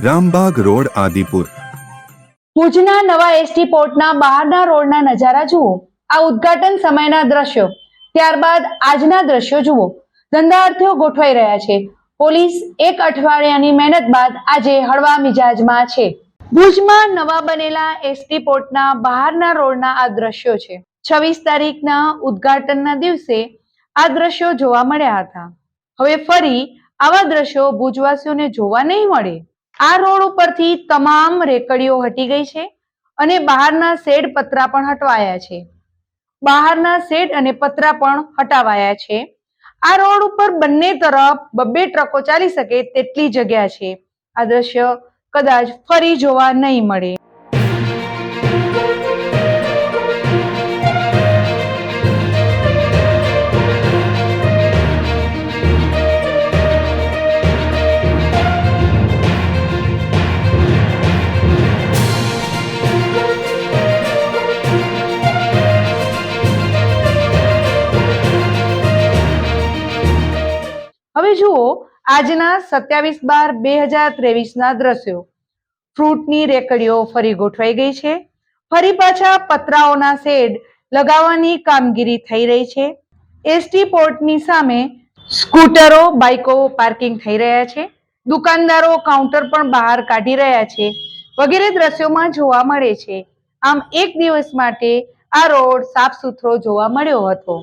Rambag road, Adipur. ભુજના નવા ST પોર્ટના બહારના રોડના નજારા જુઓ. આ ઉદ્ઘાટન સમયના દ્રશ્યો. ત્યારબાદ આજના દ્રશ્યો જુઓ. ધંધાર્થીઓ ગોઠવાઈ રહ્યા છે. પોલીસ એક અઠવાડિયાની મહેનત બાદ આજે હળવા મિજાજમાં છે. ભુજમાં નવા બનેલા એસટી પોર્ટના બહારના રોડના આ દ્રશ્યો છે. છવ્વીસ તારીખના ઉદ્ઘાટનના દિવસે આ દ્રશ્યો જોવા મળ્યા હતા. હવે ફરી આવા દ્રશ્યો ભુજવાસીઓને જોવા નહીં મળે. આ રોડ ઉપરથી તમામ રેકડીઓ હટી ગઈ છે અને બહારના શેડ પતરા પણ હટવાયા છે. બહારના શેડ અને પતરા પણ હટાવાયા છે. આ રોડ ઉપર બંને તરફ બબ્બે ટ્રકો ચાલી શકે તેટલી જગ્યા છે. આ દ્રશ્ય કદાચ ફરી જોવા નહીં મળે. જુઓ આજના સત્યાવીસ બાર બે હજાર ત્રેવીસ ના દ્રશ્યો. ફ્રૂટની રેકડીઓ ફરી ગોઠવાઈ ગઈ છે. ફરી પાછા પતરાઓના શેડ લગાવવાની કામગીરી થઈ રહી છે. એસટી પોર્ટની સામે સ્કૂટરો, બાઇકો પાર્કિંગ થઈ રહ્યા છે. દુકાનદારો કાઉન્ટર પણ બહાર કાઢી રહ્યા છે. વગેરે દ્રશ્યોમાં જોવા મળે છે. આમ એક દિવસ માટે આ રોડ સાફ સુથરો જોવા મળ્યો હતો.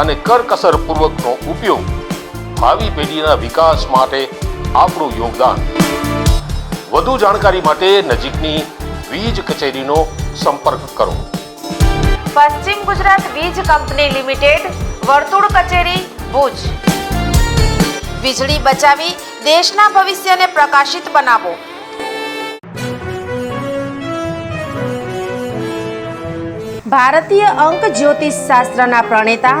અને કરકસર પૂર્વકનો ઉપયોગ ભાવિ પેઢીના વિકાસ માટે આપણું યોગદાન. વધુ જાણકારી માટે નજીકની વીજ કચેરીનો સંપર્ક કરો. પશ્ચિમ ગુજરાત વીજ કંપની લિમિટેડ, વર્તુળ કચેરી, ભુજ. વીજળી બચાવી દેશના ભવિષ્યને પ્રકાશિત બનાવો. ભારતીય અંક જ્યોતિષ શાસ્ત્રના પ્રણેતા